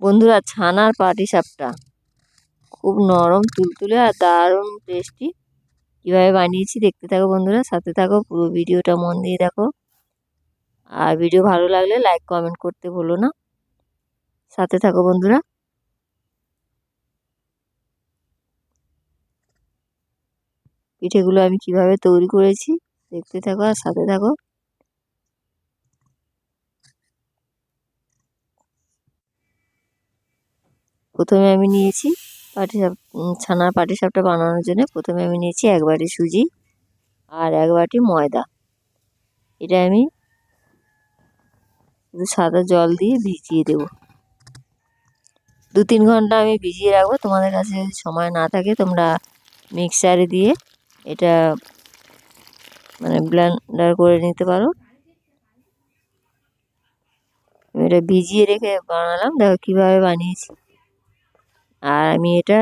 বন্ধুরা, ছানার পাটি সাপটা। খুব নরম, তুলতুলে আর দারুণ টেস্টি কীভাবে বানিয়েছি দেখতে থাকো বন্ধুরা, সাথে থাকো, পুরো ভিডিওটা মন দিয়ে দেখো। আর ভিডিও ভালো লাগলে লাইক কমেন্ট করতে ভুলো না। সাথে থাকো বন্ধুরা। পিঠেগুলো আমি কীভাবে তৈরি করেছি দেখতে থাকো আর সাথে থাকো। প্রথমে আমি নিয়েছি পাটিসাপ ছানার পাটিসাপটা বানানোর জন্য প্রথমে আমি নিয়েছি এক বাটি সুজি আর এক বাটি ময়দা। এটা আমি সাদা জল দিয়ে ভিজিয়ে দেব। দু তিন ঘণ্টা আমি ভিজিয়ে রাখব। তোমাদের কাছে সময় না থাকে তোমরা মিক্সারে দিয়ে এটা মানে ব্লেন্ডার করে নিতে পারো। এটা ভিজিয়ে রেখে বানালাম। দেখো কীভাবে বানিয়েছি। আর আমি এটা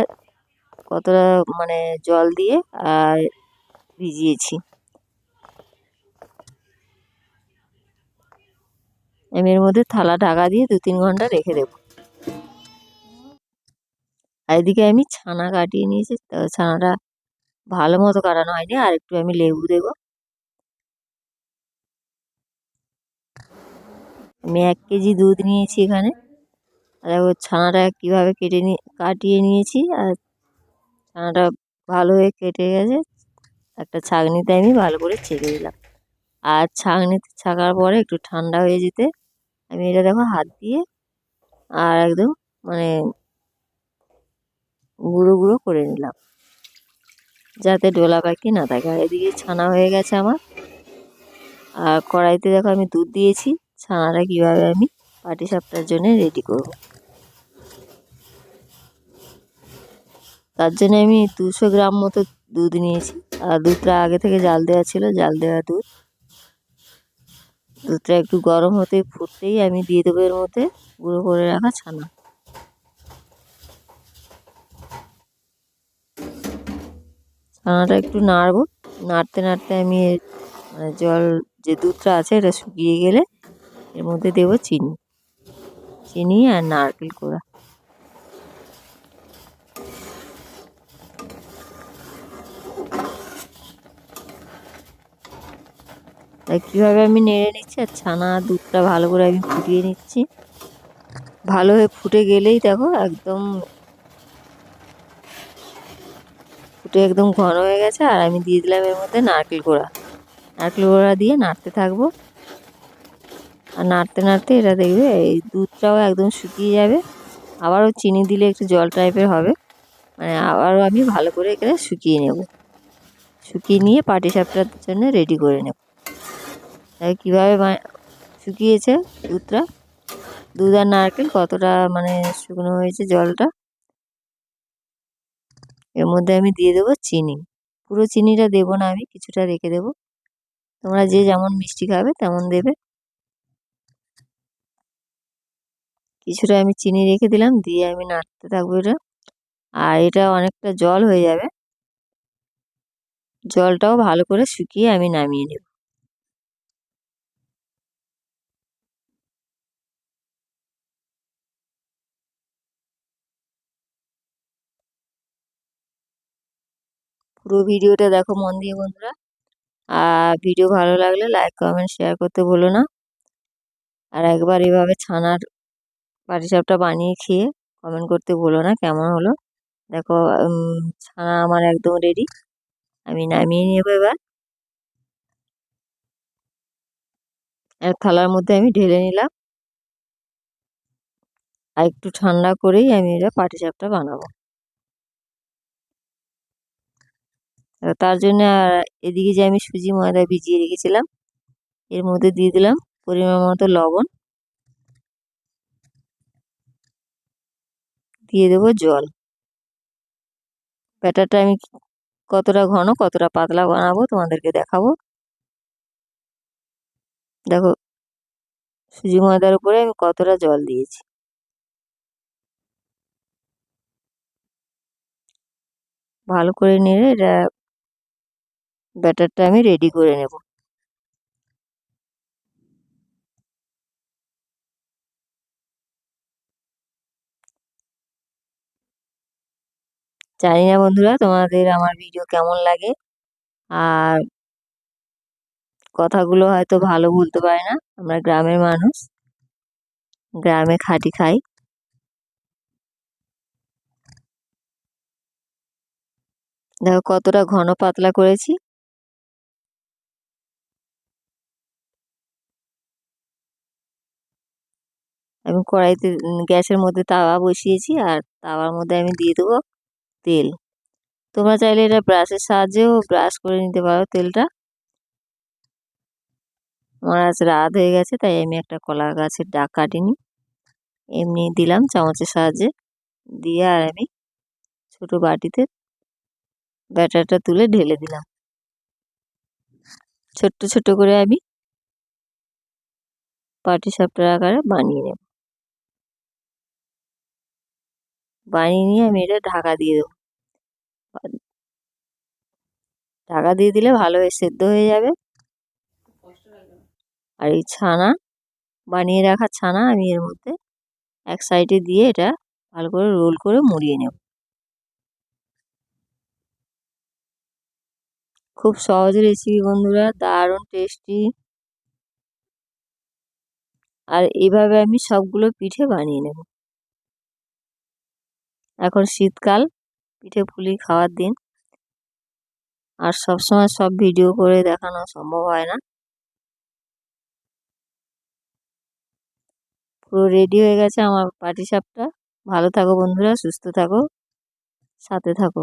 কতটা মানে জল দিয়ে, আর ভিজিয়েছি। আমি এর মধ্যে থালা, ঢাকা দিয়ে দু তিন ঘণ্টা রেখে দেব। আর এদিকে আমি ছানা কাটিয়ে নিয়েছি। ছানাটা ভালো মতো কাটানো হয়নি। আর একটু আমি লেবু দেবো। আমি এক কেজি দুধ নিয়েছি এখানে। দেখো ছানাটা কীভাবে কেটে নিয়ে কাটিয়ে নিয়েছি, আর ছানাটা ভালো হয়ে কেটে গেছে। একটা ছাঁকনিতে আমি ভালো করে ছেঁকে দিলাম। আর ছাঁকনিতে ছাকার পরে একটু ঠান্ডা হয়ে যেতে আমি এটা দেখো হাত দিয়ে আর একদম মানে গুঁড়ো গুঁড়ো করে নিলাম। যাতে ডোলা পাখি না থাকে। আর এদিকে ছানা হয়ে গেছে আমার। আর কড়াইতে দেখো আমি দুধ দিয়েছি। ছানাটা কীভাবে আমি পাটি সাপটার জন্য রেডি করব। তার জন্য আমি দুশো গ্রাম মতো দুধ নিয়েছি। আর দুধটা আগে থেকে জাল দেওয়া ছিল, জাল দেওয়া দুধ। দুধটা একটু গরম হতে ফুটতেই আমি দিয়ে দেবো এর মধ্যে গুঁড়ো করে রাখা ছানা। ছানাটা একটু নাড়বো। নাড়তে নাড়তে আমি মানে জল, যে দুধটা আছে এটা শুকিয়ে গেলে এর মধ্যে দেবো চিনি। চিনি আর নারকেল কোড়া। কীভাবে আমি নেড়ে নিচ্ছি, আর ছানা দুধটা ভালো করে আমি ফুটিয়ে নিচ্ছি। ভালো হয়ে ফুটে গেলেই দেখো একদম ফুটে একদম ঘন হয়ে গেছে, আর আমি দিয়ে দিলাম এর মধ্যে নারকেল গোড়া। নারকেল গোড়া দিয়ে নাড়তে থাকব। আর নাড়তে নাড়তে এটা দেখবে, এই দুধটাও একদম শুকিয়ে যাবে। আবারও চিনি দিলে একটু জল টাইপের হবে। মানে আবারও আমি ভালো করে এখানে শুকিয়ে নেব। শুকিয়ে নিয়ে পাটি সাপটার জন্য রেডি করে নেব। তাই কীভাবে শুকিয়েছে দুধটা? দুধ আর নারকেল কতটা মানে শুকনো হয়েছে জলটা? এর মধ্যে আমি দিয়ে দেবো চিনি। পুরো চিনিটা দেবো না আমি, কিছুটা রেখে দেবো। তোমরা যে যেমন মিষ্টি খাবে তেমন দেবে। কিছুটা আমি চিনি রেখে দিলাম, দিয়ে আমি নাড়তে থাকব এটা। আর এটা অনেকটা জল হয়ে যাবে। জলটাও ভালো করে শুকিয়ে আমি নামিয়ে নেব। পুরো ভিডিওটা দেখো মন দিয়ে বন্ধুরা। আর ভিডিও ভালো লাগলে লাইক কমেন্ট শেয়ার করতে ভুলো না। আর একবার এভাবে ছানার পাটিসাপটা বানিয়ে খেয়ে কমেন্ট করতে ভুলো না, কেমন হলো? দেখো ছানা আমার একদম রেডি আমি নামিয়ে নেব এবার। এক থালার মধ্যে আমি ঢেলে নিলাম। আর একটু ঠান্ডা করেই আমি এটা পাটিসাপটা বানাবো। তার জন্য এদিকে যে আমি সুজি ময়দা ভিজিয়ে রেখেছিলাম, এর মধ্যে দিয়ে দিলাম পরিমাণ মতো লবণ। দিয়ে দেবো জল। ব্যাটারটা আমি কতটা ঘন, কতটা পাতলা বানাবো তোমাদেরকে দেখাবো। দেখো, সুজি ময়দার উপরে আমি কতটা জল দিয়েছি। ভালো করে নেড়ে এটা ব্যাটারটা আমি রেডি করে নেব। জানি না বন্ধুরা তোমাদের আমার ভিডিও কেমন লাগে। আর কথাগুলো হয়তো ভালো বলতে পারে না, আমরা গ্রামের মানুষ। গ্রামে খাটি খাই। দেখো কতটা ঘন পাতলা করেছি। আমি কড়াইতে গ্যাসের মধ্যে তাওয়া বসিয়েছি আর তাওয়ার মধ্যে আমি দিয়ে দেবো তেল। তোমরা চাইলে এটা ব্রাশের সাহায্যেও ব্রাশ করে নিতে পারো তেলটা। আমার আজ রাত হয়ে গেছে, তাই আমি একটা কলা গাছের ডাক কাটিনি। এমনি দিলাম চামচের সাহায্যে। দিয়ে আর আমি ছোটো বাটিতে ব্যাটারটা তুলে ঢেলে দিলাম। ছোট্ট ছোট করে আমি পাটি সাপটার আকারে বানিয়ে নেব। বানিয়ে নিয়ে আমি এটা ঢাকা দিয়ে দেবো। ঢাকা দিয়ে দিলে ভালো সেদ্ধ হয়ে যাবে। আর এই ছানা, বানিয়ে রাখা ছানা আমি এর মধ্যে এক সাইডে দিয়ে এটা ভালো করে রোল করে মুড়িয়ে নেব। খুব সহজ রেসিপি বন্ধুরা, দারুণ টেস্টি আর এইভাবে আমি সবগুলো পিঠে বানিয়ে নেব। এখন শীতকাল, পিঠে পুলি খাওয়ার দিন। আর সবসময় সব ভিডিও করে দেখানো সম্ভব হয় না। পুরো রেডি হয়ে গেছে আমার পাটিসাপটা। ভালো থাকো বন্ধুরা, সুস্থ থাকো, সাথে থাকো।